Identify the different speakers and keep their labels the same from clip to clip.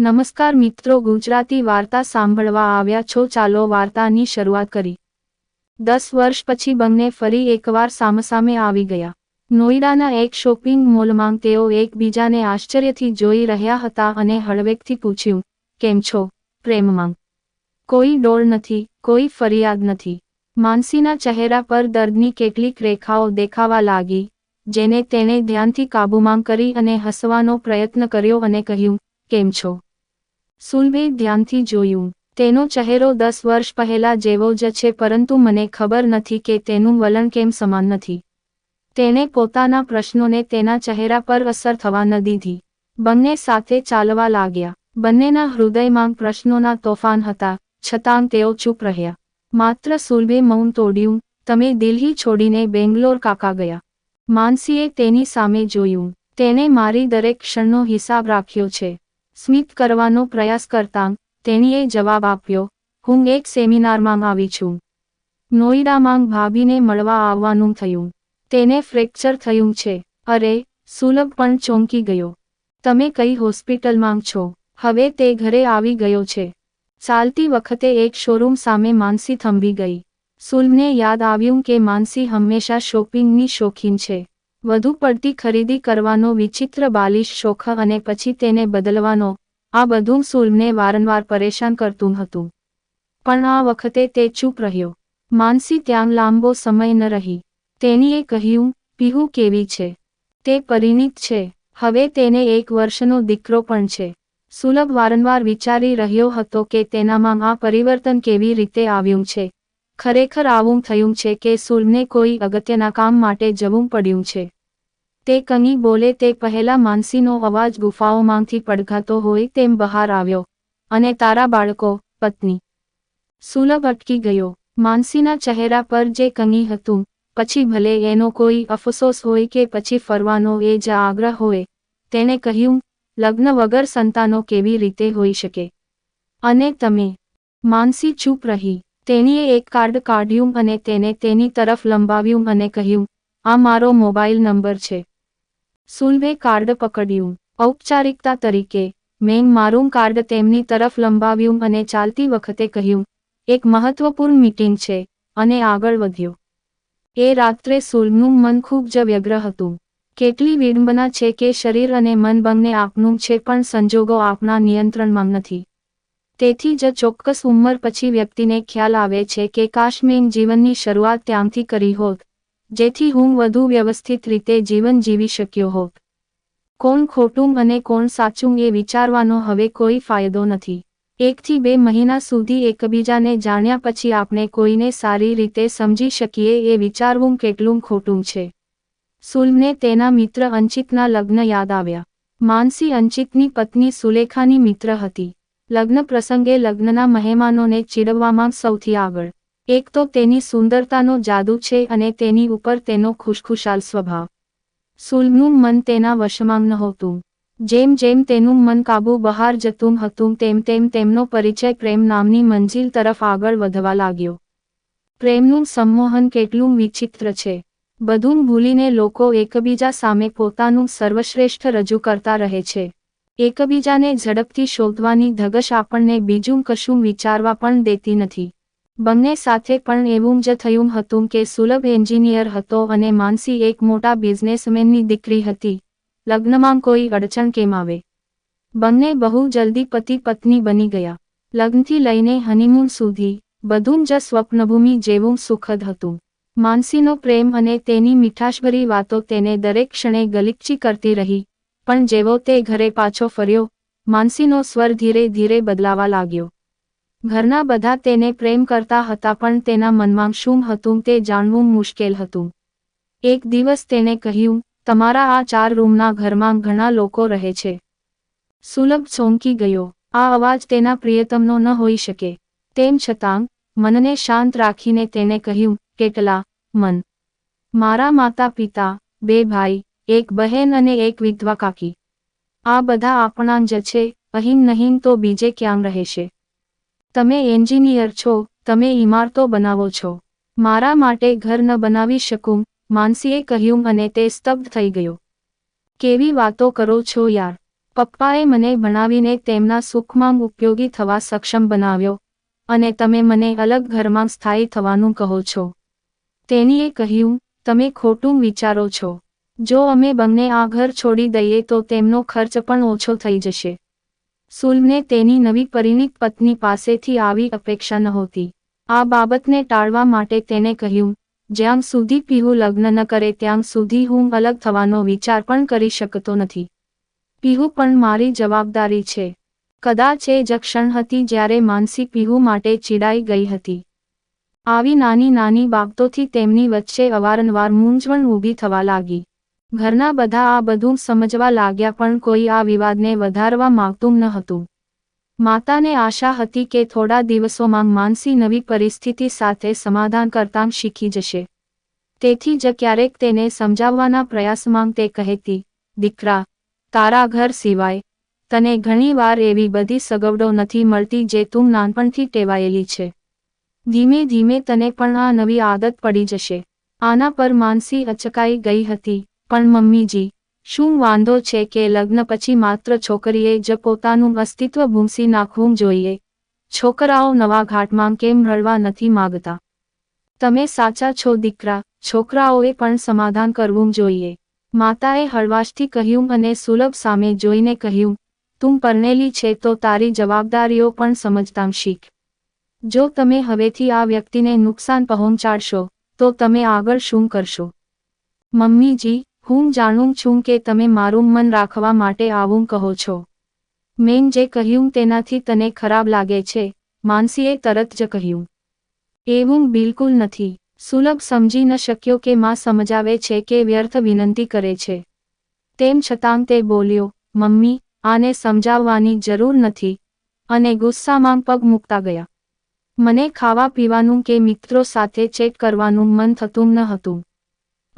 Speaker 1: નમસ્કાર મિત્રો, ગુજરાતી વાર્તા સાંભળવા આવ્યા છો. ચાલો વાર્તાની શરૂઆત કરી. દસ વર્ષ પછી બંને ફરી એકવાર સામસામે આવી ગયા. નોઈડાના એક શોપિંગ મોલમાં તેઓ એકબીજાને આશ્ચર્યથી જોઈ રહ્યા હતા અને હળવેકથી પૂછ્યું, કેમ છો? પ્રેમમાં? કોઈ ડોળ નથી, કોઈ ફરિયાદ નથી. માનસીના ચહેરા પર દર્દની કેટલીક રેખાઓ દેખાવા લાગી, જેને તેણે ધ્યાનથી કાબૂમાં કરી અને હસવાનો પ્રયત્ન કર્યો અને કહ્યું, કેમ છો? સુલભે ધ્યાનથી જોયું. તેનો ચહેરો દસ વર્ષ પહેલા જેવો જ છે, પરંતુ મને ખબર નથી કે તેનું વલણ કેમ સમાન નથી. તેણે પોતાના પ્રશ્નોને તેના ચહેરા પર અસર થવા ન દીધી. બંને સાથે ચાલવા લાગ્યા. બંનેના હૃદયમાં પ્રશ્નોના તોફાન હતા, છતાં તેઓ ચૂપ રહ્યા. માત્ર સુલભે મૌન તોડ્યું, તમે દિલ્હી છોડીને બેંગ્લોર કાકા ગયા. માનસીએ તેની સામે જોયું. તેણે મારી દરેક ક્ષણનો હિસાબ રાખ્યો છે. સ્મિત કરવાનો પ્રયાસ કરતાં તેણીએ જવાબ આપ્યો, હું એક સેમિનારમાં આવી છું. નોઈડામાં ભાભીને મળવા આવવાનું થયું. તેને ફ્રેક્ચર થયું છે. અરે, સુલભ પણ ચોંકી ગયો. તમે કઈ હોસ્પિટલમાં છો? હવે તે ઘરે આવી ગયો છે. ચાલતી વખતે એક શોરૂમ સામે માનસી થંભી ગઈ. સુલભને યાદ આવ્યું કે માનસી હંમેશા શોપિંગની શોખીન છે. વધુ પડતી ખરીદી કરવાનો વિચિત્ર બાલિશ શોખ અને પછી તેને બદલવાનો, આ બધું સુલભને વારંવાર પરેશાન કરતું હતું. પણ આ વખતે તે ચૂપ રહ્યો. માનસી ત્યાં લાંબો સમય ન રહી. તેણીએ કહ્યું, પીહુ કેવી છે? તે પરિણિત છે. હવે તેને એક વર્ષનો દીકરો પણ છે. સુલભ વારંવાર વિચારી રહ્યો હતો કે તેનામાં આ પરિવર્તન કેવી રીતે આવ્યું છે. ખરેખર આવું થયું છે કે સુરને કોઈ અગત્યના કામ માટે જવું પડ્યું છે. તે કની બોલે તે પહેલા માનસીનો અવાજ ગુફાઓમાંથી પડઘાતો હોય તેમ બહાર આવ્યો. અને તારા બાળકો, પત્ની. સુલભ અટકી ગયો. માનસીના ચહેરા પર જે કની હતું, પછી ભલે એનો કોઈ અફસોસ હોય કે પછી ફરવાનો એ જ આગ્રહ હોય, તેણે કહ્યું, લગ્ન વગર સંતાનો કેવી રીતે હોઈ શકે? અને તમે? માનસી ચૂપ રહી. તેણીએ એક કાર્ડ કાઢ્યું અને તેને તેની તરફ લંબાવ્યું અને કહ્યું, આ મારો મોબાઈલ નંબર છે. સુલભે કાર્ડ પકડ્યું. ઔપચારિકતા તરીકે, મેં મારું કાર્ડ તેમની તરફ લંબાવ્યું અને ચાલતી વખતે કહ્યું, એક મહત્વપૂર્ણ મીટિંગ છે, અને આગળ વધ્યો. એ રાત્રે સુલનું મન ખૂબ જ વ્યગ્ર હતું. કેટલી વિડંબના છે કે શરીર અને મન બંને આપનું છે પણ સંજોગો આપના નિયંત્રણમાં નથી. તેથી જ ચોક્કસ ઉંમર પછી વ્યક્તિને ખ્યાલ આવે છે કે કાશ મેં જીવનની શરૂઆત ત્યાંથી કરી હોત, જેથી હું વધુ વ્યવસ્થિત રીતે જીવન જીવી શક્યો હોત. કોણ ખોટું અને કોણ સાચું એ વિચારવાનો હવે કોઈ ફાયદો નથી. એકથી બે મહિના સુધી એકબીજાને જાણ્યા પછી આપણે કોઈને સારી રીતે સમજી શકીએ એ વિચારવું કેટલું ખોટું છે. સુલમને તેના મિત્ર અંચિતના લગ્ન યાદ આવ્યા. માનસી અંચિતની પત્ની સુલેખાની મિત્ર હતી. લગ્ન પ્રસંગે લગ્નના મહેમાનોને ચીડવવામાં સૌથી આગળ. એક તો તેની સુંદરતાનો જાદુ છે અને તેની ઉપર તેનો ખુશખુશાલ સ્વભાવ. સુલનું મન તેના વશમાં નહોતું જેમ જેમ તેનું મન કાબુ બહાર જતું હતું, તેમ તેમ તેમનો પરિચય પ્રેમ નામની મંજિલ તરફ આગળ વધવા લાગ્યો. પ્રેમનું સંમોહન કેટલું વિચિત્ર છે. બધું ભૂલીને લોકો એકબીજા સામે પોતાનું સર્વશ્રેષ્ઠ રજૂ કરતા રહે છે. એકબીજાને ઝડપથી શોધવાની ધગશ આપણને બીજું કશું વિચારવા પણ દેતી નથી. બંને સાથે પણ એવું જ થયું હતું કે સુલભ એન્જિનિયર હતો અને માનસી એક મોટા બિઝનેસમેનની દીકરી હતી. લગ્નમાં કોઈ અડચણ કેમ આવે? બંને બહુ જલ્દી પતિ પત્ની બની ગયા. લગ્નથી લઈને હનીમૂન સુધી, બધું જ સ્વપ્નભૂમિ જેવું સુખદ હતું. માનસીનો પ્રેમ અને તેની મીઠાશભરી વાતો તેને દરેક ક્ષણે ગલિકચી કરતી રહી. પણ જેવો તે ઘરે પાછો ફર્યો, માનસીનો સ્વર ધીરે ધીરે બદલાવા લાગ્યો. ઘરના બધા તેને પ્રેમ કરતા હતા પણ તેના મનમાં શું હતું તે જાણવું મુશ્કેલ હતું. એક દિવસ તેને કહ્યું, તમારા આ ચાર રૂમના ઘરમાં ઘણા લોકો રહે છે. સુલભ ચોંકી ગયો. આ અવાજ તેના પ્રિયતમનો ન હોઈ શકે. તેમ છતાં, મનને શાંત રાખીને તેને કહ્યું, કેટલા, મન. મારા માતા પિતા બે ભાઈ એક બહેન અને એક વિધવા કાકી. આ બધા આપણા જ છે અહીં નહીં તો બીજે ક્યાં રહેશે? તમે એન્જિનિયર છો, તમે ઇમારતો બનાવો છો. મારા માટે ઘર ન બનાવી શકું, માનસીએ કહ્યું અને તે સ્તબ્ધ થઈ ગયો. કેવી વાતો કરો છો યાર? પપ્પાએ મને ભણાવીને તેમના સુખમાં ઉપયોગી થવા સક્ષમ બનાવ્યો. અને તમે મને અલગ ઘરમાં સ્થાયી થવાનું કહો છો. તેણીએ કહ્યું, તમે ખોટું વિચારો છો. જો અમે બંને આ ઘર છોડી દઈએ તો તેમનો ખર્ચ પણ ઓછો થઈ જશે. સુલભને તેની નવી પરિણીત પત્ની પાસેથી આવી અપેક્ષા નહોતી. આ બાબતને ટાળવા માટે તેને કહ્યું, જ્યાં સુધી પીહુ લગ્ન ન કરે ત્યાં સુધી હું અલગ થવાનો વિચાર પણ કરી શકતો નથી. પીહુ પણ મારી જવાબદારી છે. કદાચ એ જ ક્ષણ હતી જ્યારે માનસી પીહુ માટે ચીડાઈ ગઈ હતી. આવી નાની નાની બાબતોથી તેમની વચ્ચે અવારનવાર મૂંઝવણ ઊભી થવા લાગી. ઘરના બધા આ બધું સમજવા લાગ્યા પણ કોઈ આ વિવાદને વધારવા માગતું ન હતું. માતાને આશા હતી કે થોડા દિવસોમાં માનસી નવી પરિસ્થિતિ સાથે સમાધાન કરતાં શીખી જશે. તેથી જ ક્યારેક તેને સમજાવવાના પ્રયાસમાં તે કહેતી, દીકરા, તારા ઘર સિવાય તને ઘણીવાર એવી બધી સગવડો નથી મળતી જે તું નાનપણથી ટેવાયેલી છે. ધીમે ધીમે તને પણ આ નવી આદત પડી જશે. આના પર માનસી અચકાઈ ગઈ હતી. પણ મમ્મીજી, શું વાંધો છે કે લગ્ન પછી માત્ર છોકરીએ જ પોતાનું અસ્તિત્વ ભૂંસી નાખવું જોઈએ? છોકરાઓ નવા ઘાટમાં કેમ રળવા નથી માગતા? તમે સાચા છો દીકરા, છોકરાઓએ પણ સમાધાન કરવું જોઈએ. માતાએ હળવાશથી કહ્યું અને સુલભ સામે જોઈને કહ્યું, તું પરણેલી છે તો તારી જવાબદારીઓ પણ સમજતા શીખ. જો તમે હવેથી આ વ્યક્તિને નુકસાન પહોંચાડશો, તો તમે આગળ શું કરશો? મમ્મીજી હું જાણું છું કે તમે મારું મન રાખવા માટે આવું કહો છો. મેં જે કહ્યું તેનાથી તને ખરાબ લાગે છે, માનસીએ તરત જ કહ્યું. એવું બિલકુલ નથી. સુલભ સમજી ન શક્યો કે માં સમજાવે છે કે વ્યર્થ વિનંતી કરે છે. તેમ છતાં તે બોલ્યો, મમ્મી, આને સમજાવવાની જરૂર નથી. અને ગુસ્સામાં પગ મૂકતા ગયા. મને ખાવા પીવાનું કે મિત્રો સાથે ચેટ કરવાનું મન થતું ન હતું.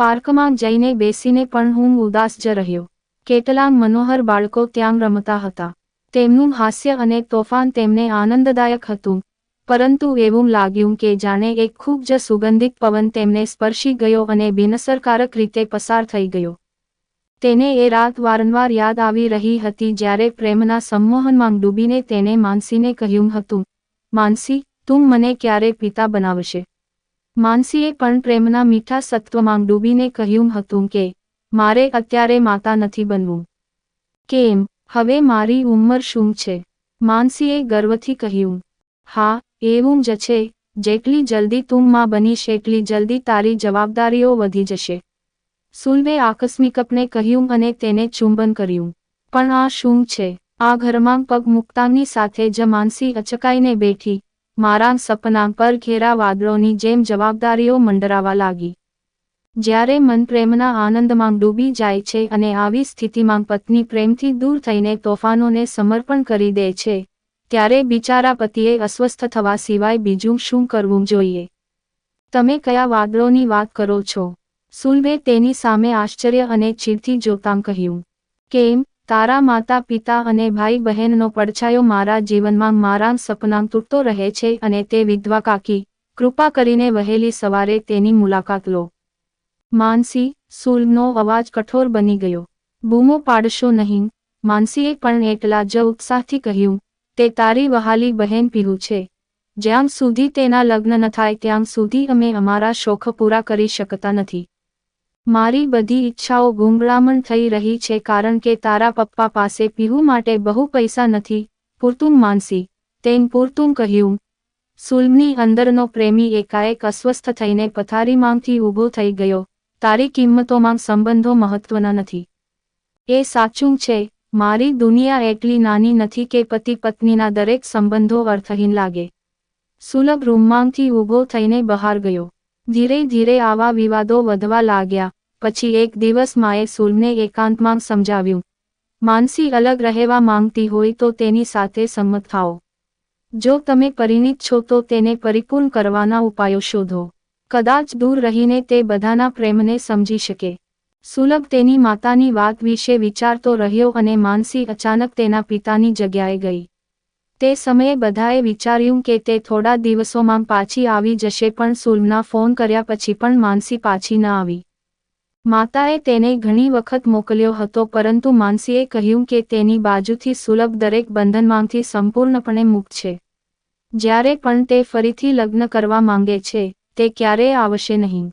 Speaker 1: પાર્કમાં જઈને બેસીને પણ હું ઉદાસ જ રહ્યો. કેટલાક મનોહર બાળકો ત્યાં રમતા હતા. તેમનું હાસ્ય અને તોફાન તેમને આનંદદાયક હતું. પરંતુ એવું લાગ્યું કે જાણે એક ખૂબ જ સુગંધિત પવન તેમને સ્પર્શી ગયો અને બિનસરકારક રીતે પસાર થઈ ગયો. તેને એ રાત વારંવાર યાદ આવી રહી હતી જ્યારે પ્રેમના સંમોહનમાં ડૂબીને તેને માનસીને કહ્યું હતું, માનસી, તું મને ક્યારે પિતા બનાવશે? માનસીએ પણ પ્રેમના મીઠા સત્વમાં ડૂબીને કહ્યું હતું કે, મારે અત્યારે માતા નથી બનવું. કેમ? હવે મારી ઉંમર શું છે? માનસીએ ગર્વથી કહ્યું. હા, એવું જ છે. જેટલી જલ્દી તું માં બનીશ, એટલી જલ્દી તારી જવાબદારીઓ વધી જશે. સુલ્વે આકસ્મિકપને કહ્યું અને તેને ચુંબન કર્યું. પણ આ શું છે? આ ઘરમાં પગ મુક્તાની સાથે જ માનસી અચકાઈને બેઠી મારા સપના પર ઘેરા વાદળોની જેમ જવાબદારીઓ મંડરાવા લાગી. જ્યારે મન પ્રેમના આનંદમાં ડૂબી જાય છે અને આવી સ્થિતિમાં પત્ની પ્રેમથી દૂર થઈને તોફાનોને સમર્પણ કરી દે છે, ત્યારે બિચારા પતિએ અસ્વસ્થ થવા સિવાય બીજું શું કરવું જોઈએ? તમે કયા વાદળોની વાત કરો છો? સુલભે તેની સામે આશ્ચર્ય અને ચીડથી જોતાં કહ્યું. કેમ? તારા માતા, પિતા અને ભાઈ બહેનનો પડછાયો મારા જીવનમાં મારા સપના તૂટતો રહે છે અને તે વિધવા કાકી, કૃપા કરીને વહેલી સવારે તેની મુલાકાત લો. માનસી, સુલનો અવાજ કઠોર બની ગયો. બૂમો પાડશો નહીં. માનસીએ પણ એટલા જ ઉત્સાહથી કહ્યું, તે તારી વહાલી બહેન પીહું છે. જ્યાં સુધી તેના લગ્ન ન થાય, ત્યાં સુધી અમે અમારા શોખ પૂરા કરી શકતા નથી. મારી બધી ઈચ્છાઓ ગુંગળામણ થઈ રહી છે કારણ કે તારા પપ્પા પાસે પીવું માટે બહુ પૈસા નથી. પૂરતું માનસી, તેન પૂરતું કહ્યું. સુલમની અંદરનો પ્રેમી એકાએક અસ્વસ્થ થઈને પથારીમાંથી ઊભો થઈ ગયો. તારી કિંમતોમાં સંબંધો મહત્વના નથી. એ સાચું છે, મારી દુનિયા એટલી નાની નથી કે પતિ પત્નીના દરેક સંબંધો અર્થહીન લાગે. સુલભ રૂમમાંથી ઊભો થઈને બહાર ગયો. ધીરે ધીરે આવા વિવાદો વધવા લાગ્યા. પછી એક દિવસ માએ સુલને એકાંતમાં સમજાવ્યું, માનસી અલગ રહેવા માંગતી હોય તો તેની સાથે સંમત થાઓ. જો તમે પરિણિત છો તો તેને પરિપૂર્ણ કરવાના ઉપાયો શોધો. કદાચ દૂર રહીને તે બધાના પ્રેમને સમજી શકે. સુલભ તેની માતાની વાત વિશે વિચારતો રહ્યો અને માનસી અચાનક તેના પિતાની જગ્યાએ ગઈ. તે સમયે બધાએ વિચાર્યું કે તે થોડા દિવસોમાં પાછી આવી જશે પણ સુલમના ફોન કર્યા પછી પણ માનસી પાછી ન આવી. માતાએ તેને ઘણી વખત મોકલ્યો હતો પરંતુ માનસીએ કહ્યું કે તેની બાજુથી સુલભ દરેક બંધનમાંથી સંપૂર્ણપણે મુક્ત છે. જ્યારે પણ તે ફરીથી લગ્ન કરવા માંગે છે, તે ક્યારેય આવશે નહીં.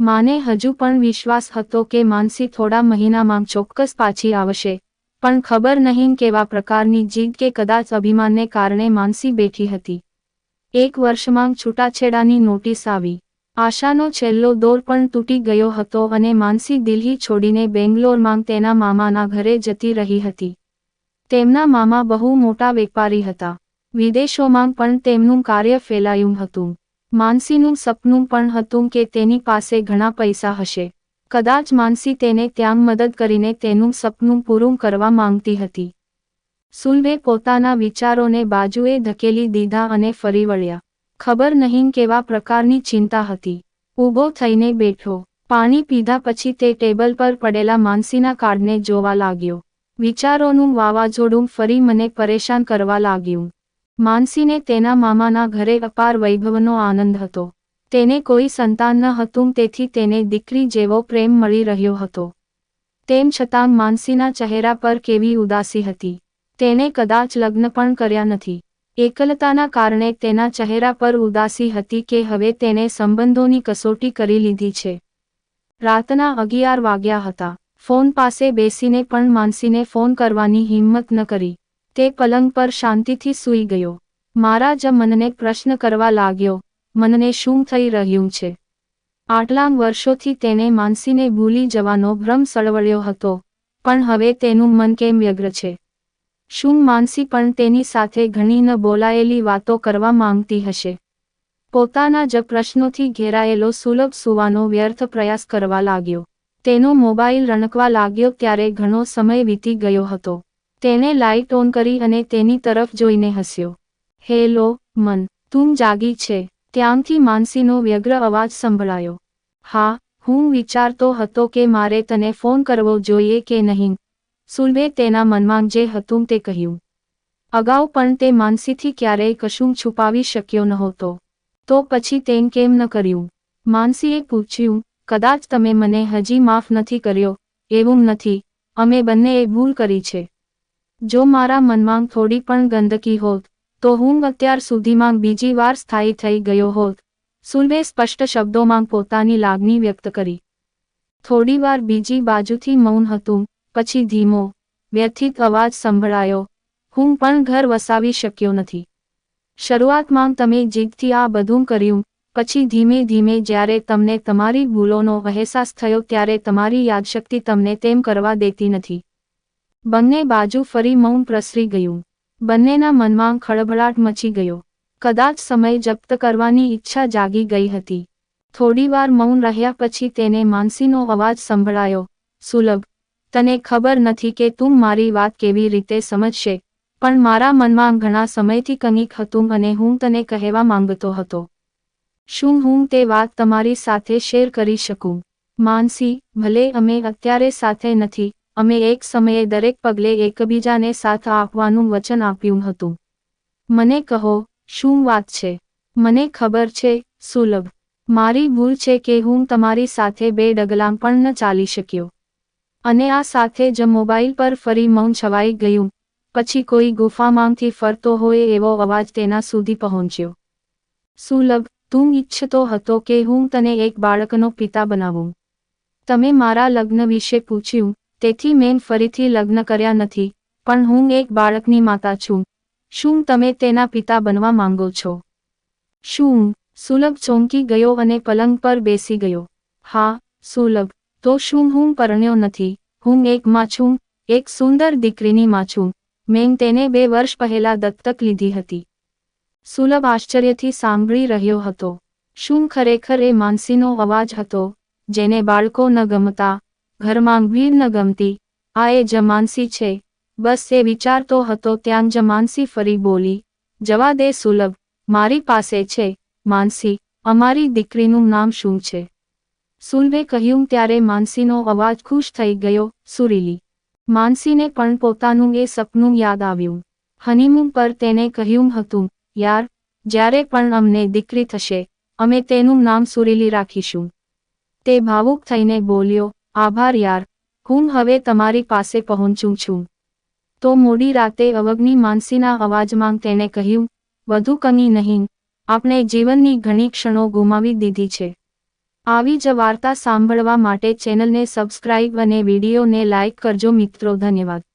Speaker 1: માને હજુ પણ વિશ્વાસ હતો કે માનસી થોડા મહિનામાં ચોક્કસ પાછી આવશે. પણ ખબર નહીં કેવા પ્રકારની જીદ કે કદાચ અભિમાનને કારણે માનસી બેઠી હતી. એક વર્ષમાં છૂટાછેડાની નોટિસ આવી. આશાનો છેલ્લો દોર પણ તૂટી ગયો હતો અને માનસી દિલ્હી છોડીને બેંગ્લોરમાં તેના મામાના ઘરે જતી રહી હતી. તેમના મામા બહુ મોટા વેપારી હતા. વિદેશોમાં પણ તેમનું કાર્ય ફેલાયું હતું. માનસીનું સપનું પણ હતું કે તેની પાસે ઘણા પૈસા હશે. કદાચ માનસી તેને ત્યાં મદદ કરીને તેનું સપનું પૂરું કરવા માંગતી હતી. સુલ્વે પોતાના વિચારોને બાજુએ ધકેલી દીધા અને ફરી વળ્યા. ખબર નહીં કેવા પ્રકારની ચિંતા હતી. ઊભો થઈને બેઠો. પાણી પીધા પછી તે ટેબલ પર પડેલા માનસીના કાર્ડને જોવા લાગ્યો. વિચારોનું વાવાઝોડું ફરી મને પરેશાન કરવા લાગ્યું. માનસીને તેના મામાના ઘરે અપાર વૈભવનો આનંદ હતો. તેને કોઈ સંતાન ન હતું, તેથી તેને દીકરી જેવો પ્રેમ મળી રહ્યો હતો. તેમ છતાં માનસીના ચહેરા પર કેવી ઉદાસી હતી. તેને કદાચ લગ્ન પણ કર્યા નથી. એકલતાના કારણે તેના ચહેરા પર ઉદાસી હતી કે હવે તેને સંબંધોની કસોટી કરી લીધી છે. રાતના અગિયાર વાગ્યા હતા. ફોન પાસે બેસીને પણ માનસીને ફોન કરવાની હિંમત ન કરી. તે પલંગ પર શાંતિથી સૂઈ ગયો. મારા જ મનને પ્રશ્ન કરવા લાગ્યો. મનને શું થઈ રહ્યું છે? આટલા વર્ષોથી તેને માનસીને ભૂલી જવાનો ભ્રમ સળવળ્યો હતો, પણ હવે તેનું મન કેમ વ્યગ્ર છે? શું માનસી પણ તેની સાથે ઘણી ન બોલાયેલી વાતો કરવા માંગતી હશે? પોતાના જ પ્રશ્નોથી ઘેરાયેલો સુલભ સુવાનો વ્યર્થ પ્રયાસ કરવા લાગ્યો. તેનો મોબાઈલ રણકવા લાગ્યો ત્યારે ઘણો સમય વીતી ગયો હતો. તેને લાઇટ ઓન કરી અને તેની તરફ જોઈને હસ્યો. હેલો, મન, તું જાગી છે? ત્યાંથી માનસીનો વ્યગ્ર અવાજ સંભળાયો. હા, હું વિચારતો હતો કે મારે તને ફોન કરવો જોઈએ કે નહીં. સુલભે તેના મનમાં જે હતું તે કહ્યું. અગાઉ પણ તે માનસીથી ક્યારેય કશું છુપાવી શક્યો નહોતો. તો પછી તેમ કેમ ન કર્યું? માનસીએ પૂછ્યું, કદાચ તમે મને હજી માફ નથી કર્યો? એવું નથી. અમે બંનેએ ભૂલ કરી છે. જો મારા મનમાં થોડી પણ ગંદકી હોત તો હું અત્યાર સુધીમાં બીજી વાર સ્થાયી થઈ ગયો હોત. સુલભે સ્પષ્ટ શબ્દોમાં પોતાની લાગણી વ્યક્ત કરી. થોડીવાર બીજી બાજુથી મૌન હતું, પછી ધીમો, વ્યથિત અવાજ સંભળાયો. હું પણ ઘર વસાવી શક્યો નથી. શરૂઆતમાં તમે જીદથી આ બધું કર્યું, પછી ધીમે ધીમે જ્યારે તમને તમારી ભૂલોનો અહેસાસ થયો ત્યારે તમારી યાદશક્તિ તમને તેમ કરવા દેતી નથી. બંને બાજુ ફરી મૌન પ્રસરી ગયું. બંનેના મનમાં ખળભળાટ મચી ગયો. કદાચ સમય જપ્ત કરવાની ઈચ્છા જાગી ગઈ હતી. થોડીવાર મૌન રહ્યા પછી તેને માનસીનો અવાજ સંભળાયો, સુલભ, તને ખબર નથી કે તું મારી વાત કેવી રીતે સમજશે, પણ મારા મનમાં ઘણા સમયથી કંઈક હતું અને હું તને કહેવા માંગતો હતો. શું હું તે વાત તમારી સાથે શેર કરી શકું? માનસી, ભલે અમે અત્યારે સાથે નથી અમે એક સમયે દરેક પગલે એકબીજાને સાથ આપવાનું વચન આપ્યું હતું. મને કહો, શું વાત છે? મને ખબર છે, સુલભ. મારી ભૂલ છે કે હું તમારી સાથે બે ડગલાં પણ ન ચાલી શક્યો. અને આ સાથે જ મોબાઈલ પર ફરી મૌન છવાઈ ગયું. પછી કોઈ ગુફામાંથી ફરતો હોય એવો અવાજ તેના સુધી પહોંચ્યો. સુલભ, તું ઈચ્છતો હતો કે હું તને એક બાળકનો પિતા બનાવું. તમે મારા લગ્ન વિશે પૂછ્યું તેથી મેં ફરીથી લગ્ન કર્યા નથી, પણ હું એક બાળકની માતા છું. શું તમે તેના પિતા બનવા માંગો છો? શું? સુલભ ચોંકી ગયો અને પલંગ પર બેસી ગયો. હા, સુલભ. તો શું હું પરણ્યો નથી? હું એક માં છું, એક સુંદર દીકરીની માં છું. મેં તેને બે વર્ષ પહેલા દત્તક લીધી હતી. સુલભ આશ્ચર્યથી સાંભળી રહ્યો હતો. શું ખરેખર એ માનસીનો અવાજ હતો, જેને બાળકો ન ગમતા ઘરમાં ભીડ ન ગમતી. આ એ જ માનસી છે. બસ એ વિચારતો હતો ત્યાં જ માનસી ફરી બોલી, જવા દે સુલભ, મારી પાસે છે, માનસી, અમારી દીકરીનું નામ શું છે? સુલભે કહ્યું, ત્યારે માનસીનો અવાજ ખુશ થઈ ગયો, સુરીલી. માનસીને પણ પોતાનું એ સપનું યાદ આવ્યું. હનીમૂન પર તેને કહ્યું હતું, યાર, જ્યારે પણ અમને દીકરી થશે, અમે તેનું નામ સુરીલી રાખીશું. તે ભાવુક થઈને બોલ્યો આભાર યાર, હું હવે તમારી પાસે પહોંચું છું. તો મોડી રાતે અવગની માનસીના અવાજમાં તેણે કહ્યું, વધુ કની નહીં, આપણે જીવનની ઘણી ક્ષણો ગુમાવી દીધી છે. આવી જ વાર્તા સાંભળવા માટે ચેનલને સબસ્ક્રાઇબ અને વિડીયોને લાઇક કરજો મિત્રો, ધન્યવાદ.